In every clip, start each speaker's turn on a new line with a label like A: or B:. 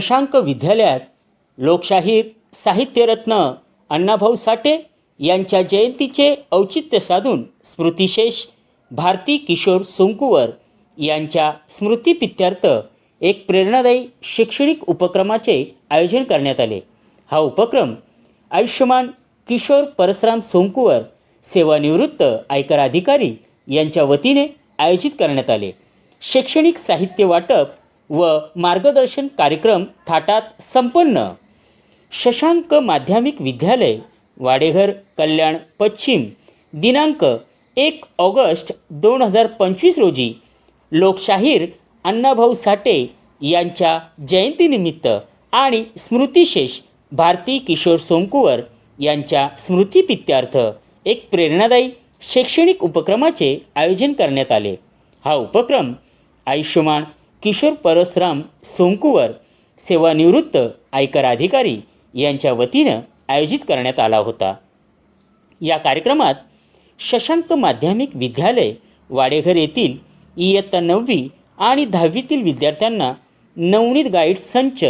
A: शशांक विद्यालयात लोकशाहीर साहित्यरत्न अण्णाभाऊ साठे यांच्या जयंतीचे औचित्य साधून स्मृतिशेष भारती किशोर सोंकुवर यांच्या स्मृतीपित्यार्थ एक प्रेरणादायी शैक्षणिक उपक्रमाचे आयोजन करण्यात आले. हा उपक्रम आयुष्यमान किशोर परसराम सोंकुवर सेवानिवृत्त आयकर अधिकारी यांच्या वतीने आयोजित करण्यात आले. शैक्षणिक साहित्य वाटप व मार्गदर्शन कार्यक्रम थाटात संपन्न. शशांक माध्यमिक विद्यालय वाडेघर कल्याण पश्चिम दिनांक एक ऑगस्ट दोन हजार पंचवीस रोजी लोकशाहीर अण्णाभाऊ साठे यांच्या जयंतीनिमित्त आणि स्मृतिशेष भारती किशोर सोमकुवर यांच्या स्मृतिपित्यार्थ एक प्रेरणादायी शैक्षणिक उपक्रमाचे आयोजन करण्यात आले. हा उपक्रम आयुष्यमान किशोर परसराम सोमकुवर सेवानिवृत्त आयकर अधिकारी यांच्या वतीनं आयोजित करण्यात आला होता. या कार्यक्रमात शशांक माध्यमिक विद्यालय वाडेघर येथील इयत्ता नववी आणि दहावीतील विद्यार्थ्यांना नवनीत गाईड संच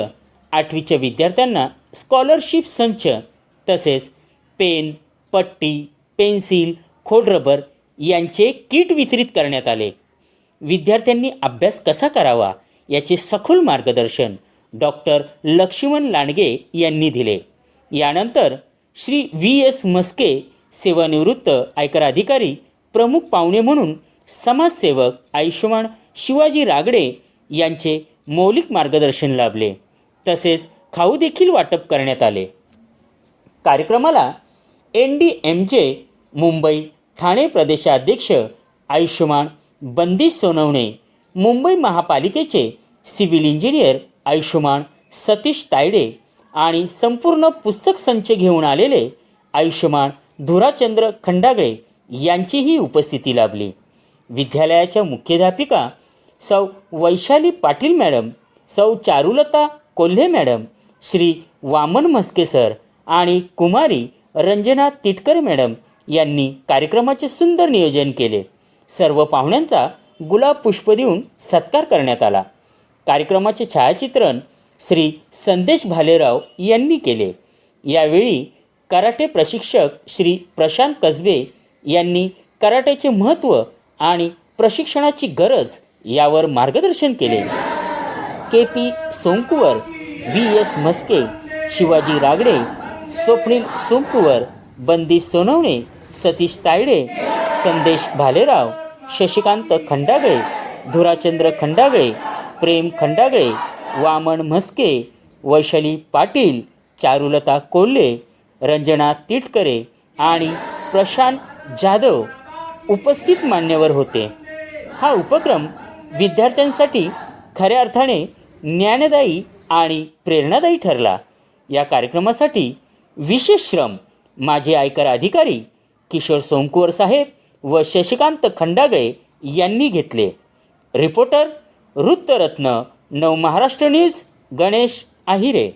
A: आठवीच्या विद्यार्थ्यांना स्कॉलरशिप संच तसेच पेन पट्टी पेन्सिल खोडरबर यांचे किट वितरित करण्यात आले. विद्यार्थ्यांनी अभ्यास कसा करावा याचे सखोल मार्गदर्शन डॉक्टर लक्ष्मण लांडगे यांनी दिले. यानंतर श्री व्ही. एस. मस्के सेवानिवृत्त आयकर अधिकारी प्रमुख पाहुणे म्हणून समाजसेवक आयुष्यमान शिवाजी रागडे यांचे मौलिक मार्गदर्शन लाभले. तसेच खाऊ देखील वाटप करण्यात आले. कार्यक्रमाला एन डी एम जे मुंबई ठाणे प्रदेशाध्यक्ष आयुष्यमान बंदिश सोनवणे मुंबई महापालिकेचे सिव्हिल इंजिनियर आयुष्यमान सतीश तायडे आणि संपूर्ण पुस्तक संच घेऊन आलेले आयुष्यमान धुराचंद्र खंडागळे यांचीही उपस्थिती लाभली. विद्यालयाच्या मुख्याध्यापिका सौ. वैशाली पाटील मॅडम सौ. चारुलता कोल्हे मॅडम श्री. वामन म्हस्के सर आणि कुमारी रंजना तिटकर मॅडम यांनी कार्यक्रमाचे सुंदर नियोजन केले. सर्व पाहुण्यांचा गुलाब पुष्प देऊन सत्कार करण्यात आला. कार्यक्रमाचे छायाचित्रण श्री संदेश भालेराव यांनी केले. यावेळी कराटे प्रशिक्षक श्री प्रशांत कसबे यांनी कराटेचे महत्त्व आणि प्रशिक्षणाची गरज यावर मार्गदर्शन केले. K P Sonkuwar V S Mhaske Shivaji Ragade Swapnil Somkuwar Bandi Sonawane Satish Tayde संदेश भालेराव शशिकांत खंडागळे धुराचंद्र खंडागळे प्रेम खंडागळे वामन म्हस्के वैशाली पाटील चारुलता कोल्हे रंजना तिटकरे आणि प्रशांत जाधव उपस्थित मान्यवर होते. हा उपक्रम विद्यार्थ्यांसाठी खऱ्या अर्थाने ज्ञानदायी आणि प्रेरणादायी ठरला. या कार्यक्रमासाठी विशेष श्रम माजी आयकर अधिकारी किशोर सोमकुवर साहेब व शशिकांत खंडागळे यांनी घेतले. Reporter Vruttaratna Navmaharashtra news Ganesh Ahire.